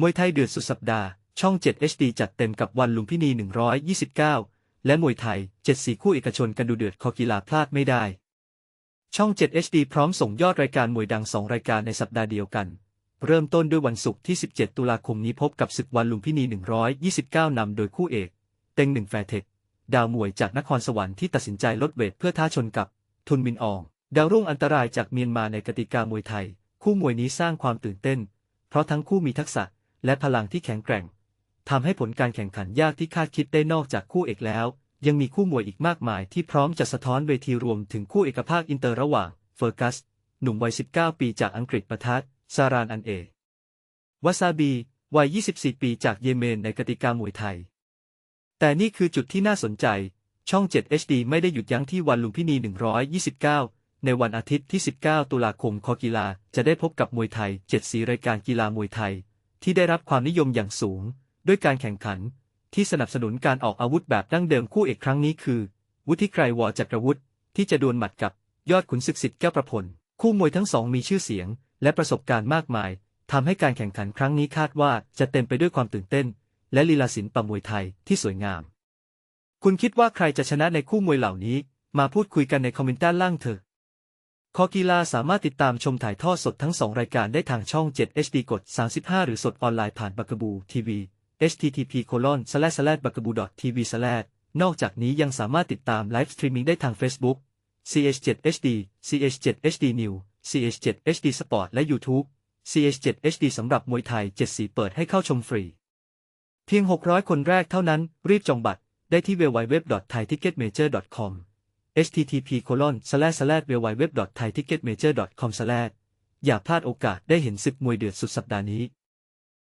มวยไทยเดือดสุดสัปดาห์ ช่อง 7 HD จัดเต็มกับวันลุมพินี 129 และมวยไทย74คู่เอกชนกันดูเดือดคอกีฬาพลาดไม่ได้ ช่อง 7 HD พร้อมส่งยอดรายการมวยดัง 2 รายการในสัปดาห์เดียวกัน เริ่มต้นด้วยวันศุกร์ที่ 17 ตุลาคมนี้พบกับศึกวันลุมพินี 129 นำโดยคู่เอก เต็งหนึ่งแฟร์เทค ดาวมวยจากนครสวรรค์ที่ตัดสินใจลดเวทเพื่อท้าชนกับ ทุนมินออง ดาวรุ่งอันตรายจากเมียนมาในกติกามวยไทย คู่มวยนี้สร้างความตื่นเต้น เพราะทั้งคู่มีทักษะ และพลังที่แข็งแกร่งทำให้ผลการแข่งขันยากที่คาดคิดได้นอกจากคู่เอกแล้ว ยังมีคู่มวยอีกมากมายที่พร้อมจะสะท้อนเวทีรวมถึงคู่เอกภาคอินเตอร์ระหว่างเฟอร์กัส หนุ่มวัย 19 ปีจากอังกฤษประทะซารานอันเอวาซาบีวัย 24 ปีจากเยเมนในกติกามวยไทย แต่นี่คือจุดที่น่าสนใจ ช่อง 7 HD ไม่ได้หยุดยั้งที่วันลุมพินี 129 ในวันอาทิตย์ที่ 19 ตุลาคมคอกีฬาจะได้พบกับมวยไทย 7 สีรายการกีฬามวยไทย ที่ได้รับความนิยมอย่างสูง ด้วยการแข่งขัน ที่สนับสนุนการออกอาวุธแบบดั้งเดิมคู่เอกครั้งนี้คือ วุฒิไกรวอจักรวุฒิที่จะดวลหมัดกับยอดขุนศึกสิทธิ์แก้วประพลคู่มวยทั้งสองมีชื่อเสียง และประสบการณ์มากมายทำให้การแข่งขันครั้งนี้คาดว่าจะเต็มไปด้วยความตื่นเต้น และลีลาศิลป์ประมวยไทยที่สวยงาม คุณคิดว่าใครจะชนะในคู่มวยเหล่านี้ มาพูดคุยกันในคอมเมนต์ด้านล่างเถอะ คอกีฬาสามารถติดตามชมถ่ายทอดสดทั้ง 2 รายการได้ทางช่อง 7 HD กด 35 หรือสดออนไลน์ผ่านบักกบูทีวี http colon slash slash b a g a b o tv s l a นอกจากนี้ยังสามารถติดตามไลฟ์สตรีมมิ่งได้ทาง Facebook CH7HD CH7HD New CH7HD Sport และ YouTube CH7HD สำหรับมวยไทย 7 สีเปิดให้เข้าชมฟรี เพียง 600 คนแรกเท่านั้น รีบจองบัตร ได้ที่ www.thaiticketmajor.com http colon slash slash www.thaiticketmajor.com slash อย่าพลาดโอกาสได้เห็นศึกมวยเดือดสุดสัปดาห์นี้